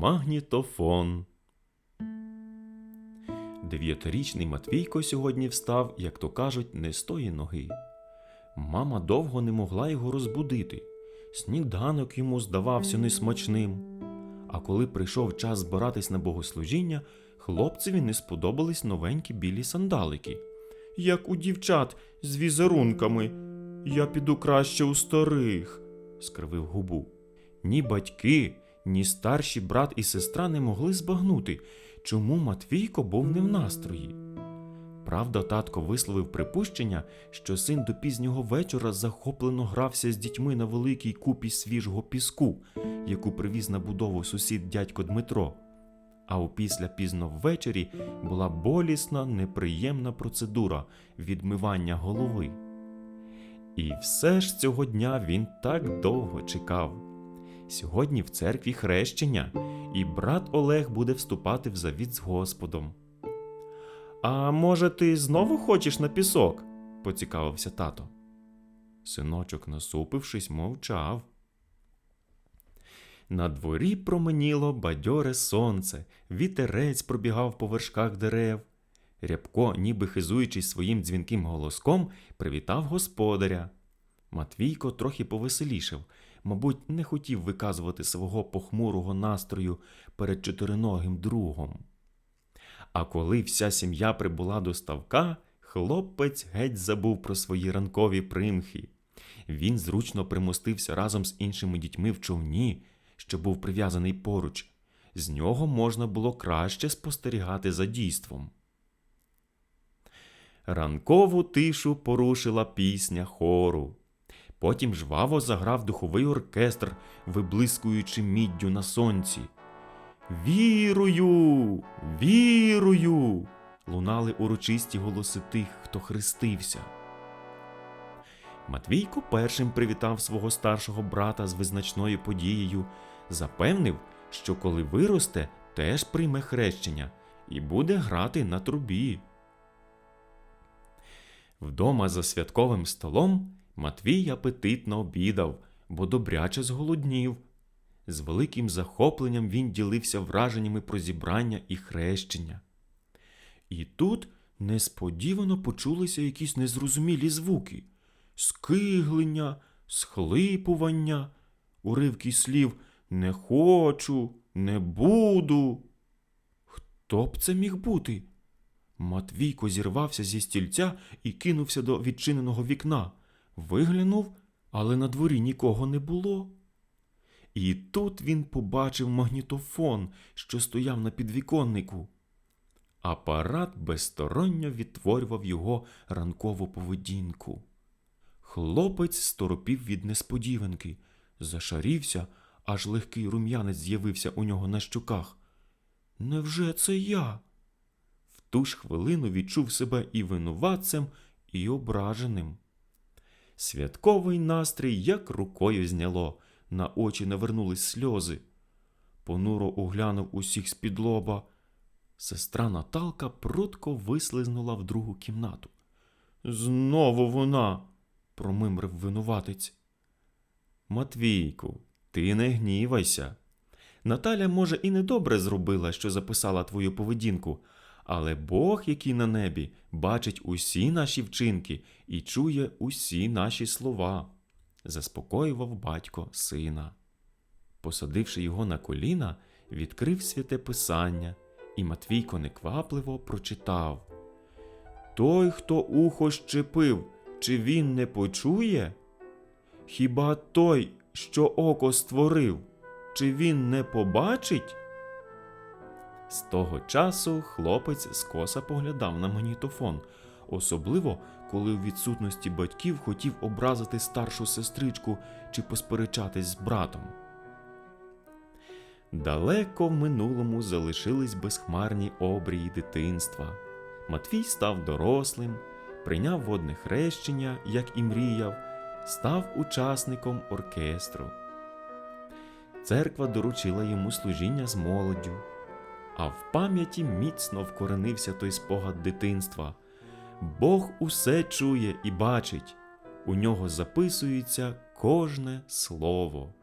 Магнітофон. Дев'ятирічний Матвійко сьогодні встав, як то кажуть, не з тої ноги. Мама довго не могла його розбудити. Сніданок йому здавався несмачним. А коли прийшов час збиратись на богослужіння, хлопцеві не сподобались новенькі білі сандалики. Як у дівчат з візерунками. Я піду краще у старих, скривив губу. Ні батьки, ні старші брат і сестра не могли збагнути, чому Матвійко був не в настрої. Правда, татко висловив припущення, що син до пізнього вечора захоплено грався з дітьми на великій купі свіжого піску, яку привіз на будову сусід дядько Дмитро. А опісля пізно ввечері була болісна, неприємна процедура відмивання голови. І все ж цього дня він так довго чекав. Сьогодні в церкві хрещення, і брат Олег буде вступати в завіт з Господом. А може, ти знову хочеш на пісок? поцікавився тато. Синочок, насупившись, мовчав. На дворі променіло бадьоре сонце, вітерець пробігав по вершках дерев. Рябко, ніби хизуючись своїм дзвінким голоском, привітав господаря. Матвійко трохи повеселішав, мабуть, не хотів виказувати свого похмурого настрою перед чотириногим другом. А коли вся сім'я прибула до ставка, хлопець геть забув про свої ранкові примхи. Він зручно примостився разом з іншими дітьми в човні, що був прив'язаний поруч. З нього можна було краще спостерігати за дійством. Ранкову тишу порушила пісня хору. Потім жваво заграв духовий оркестр, виблискуючи міддю на сонці. Вірую, вірую. лунали урочисті голоси тих, хто хрестився. Матвійко першим привітав свого старшого брата з визначною подією, запевнив, що коли виросте, теж прийме хрещення і буде грати на трубі. Вдома за святковим столом Матвій апетитно обідав, бо добряче зголоднів. З великим захопленням він ділився враженнями про зібрання і хрещення. І тут несподівано почулися якісь незрозумілі звуки скиглення, схлипування, уривки слів не хочу, не буду. Хто б це міг бути? Матвійко зірвався зі стільця і кинувся до відчиненого вікна. Виглянув, але на дворі нікого не було. І тут він побачив магнітофон, що стояв на підвіконнику. Апарат безсторонньо відтворював його ранкову поведінку. Хлопець сторопів від несподіванки, зашарівся, аж легкий рум'янець з'явився у нього на щоках. Невже це я? В ту ж хвилину відчув себе і винуватцем, і ображеним. Святковий настрій як рукою зняло, на очі навернулись сльози. Понуро оглянув усіх з-під лоба. Сестра Наталка прудко вислизнула в другу кімнату. Знову вона, промимрив винуватець. Матвійку, ти не гнівайся. Наталя, може, і недобре зробила, що записала твою поведінку, але Бог, який на небі, бачить усі наші вчинки і чує усі наші слова, заспокоював батько сина. Посадивши його на коліна, відкрив святе писання, і Матвійко неквапливо прочитав Той, хто ухо щепив, чи він не почує? Хіба той, що око створив, чи він не побачить? З того часу хлопець скоса поглядав на магнітофон, особливо коли у відсутності батьків хотів образити старшу сестричку чи посперечатись з братом. Далеко в минулому залишились безхмарні обрії дитинства. Матвій став дорослим, прийняв водне хрещення, як і мріяв, став учасником оркестру. Церква доручила йому служіння з молоддю, а в пам'яті міцно вкоренився той спогад дитинства. Бог усе чує і бачить, у нього записується кожне слово.